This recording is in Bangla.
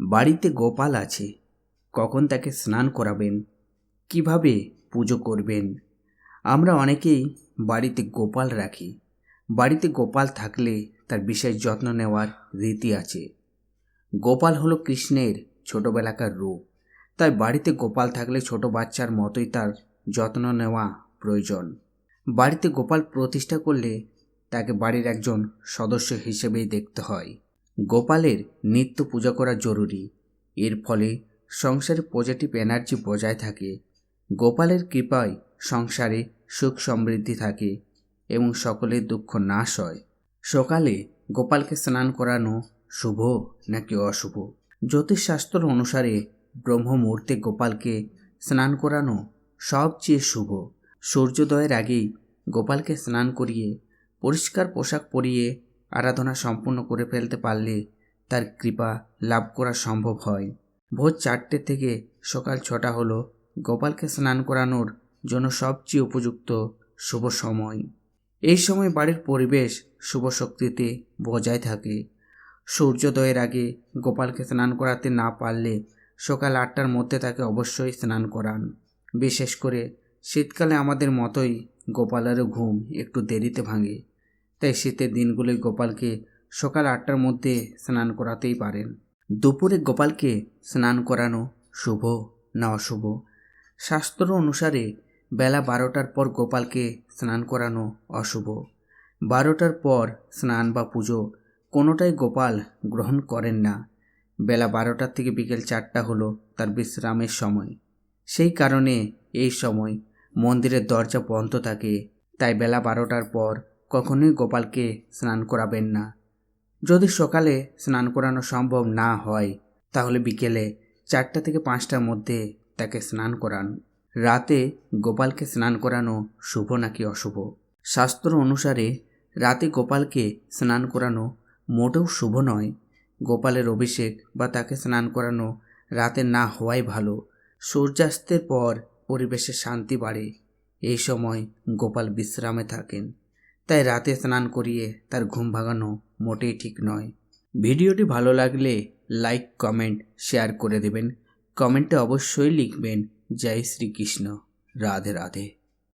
বাড়িতে গোপাল আছে। কখন তাকে স্নান করাবেন? কীভাবে পুজো করবেন? আমরা অনেকেই বাড়িতে গোপাল রাখি। বাড়িতে গোপাল থাকলে তার বিশেষ যত্ন নেওয়ার রীতি আছে। গোপাল হলো কৃষ্ণের ছোটবেলাকার রূপ। তাই বাড়িতে গোপাল থাকলে ছোট বাচ্চার মতোই তার যত্ন নেওয়া প্রয়োজন। বাড়িতে গোপাল প্রতিষ্ঠা করলে তাকে বাড়ির একজন সদস্য হিসেবেই দেখতে হয়। গোপালের নিত্য পূজা করা জরুরি। এর ফলে সংসারে পজিটিভ এনার্জি বজায় থাকে। গোপালের কৃপায় সংসারে সুখ সমৃদ্ধি থাকে এবং সকলের দুঃখ নাশ হয়। সকালে গোপালকে স্নান করানো শুভ নাকি অশুভ? জ্যোতিষশাস্ত্র অনুসারে ব্রহ্ম মুহূর্তে গোপালকে স্নান করানো সবচেয়ে শুভ। সূর্যোদয়ের আগেই গোপালকে স্নান করিয়ে পরিষ্কার পোশাক পরিয়ে আরাধনা সম্পূর্ণ করে ফেলতে পারলে তার কৃপা লাভ করা সম্ভব হয়। ভোর চারটে থেকে সকাল ছটা হলো গোপালকে স্নান করানোর জন্য সবচেয়ে উপযুক্ত শুভ সময়। এই সময় বাড়ির পরিবেশ শুভ শক্তিতে বজায় থাকে। সূর্যোদয়ের আগে গোপালকে স্নান করাতে না পারলে সকাল আটটার মধ্যে তাকে অবশ্যই স্নান করান। বিশেষ করে শীতকালে আমাদের মতোই গোপালেরও ঘুম একটু দেরিতে ভাঙে। তাই শীতের দিনগুলোয় গোপালকে সকাল আটটার মধ্যে স্নান করাতেই পারেন। দুপুরে গোপালকে স্নান করানো শুভ না অশুভ? শাস্ত্র অনুসারে বেলা বারোটার পর গোপালকে স্নান করানো অশুভ। বারোটার পর স্নান বা পুজো কোনোটাই গোপাল গ্রহণ করেন না। বেলা বারোটার থেকে বিকেল চারটা হলো তার বিশ্রামের সময়। সেই কারণে এই সময় মন্দিরের দরজা বন্ধ থাকে, তাই বেলা বারোটার পর কখনোই গোপালকে স্নান করাবেন না। যদি সকালে স্নান করানো সম্ভব না হয়, তাহলে বিকেলে চারটা থেকে পাঁচটার মধ্যে তাকে স্নান করান। রাতে গোপালকে স্নান করানো শুভ নাকি অশুভ? শাস্ত্র অনুসারে রাতে গোপালকে স্নান করানো মোটেও শুভ নয়। গোপালের অভিষেক বা তাকে স্নান করানো রাতে না হওয়াই ভালো। সূর্যাস্তের পর পরিবেশে শান্তি বাড়ে। এই সময় গোপাল বিশ্রামে থাকেন। তাই রাতে স্নান করিয়ে তার ঘুম ভাঙানো মোটেই ঠিক নয়। ভিডিওটি ভালো লাগলে লাইক, কমেন্ট, শেয়ার করে দেবেন। কমেন্টে অবশ্যই লিখবেন, জয় শ্রীকৃষ্ণ, রাধে রাধে।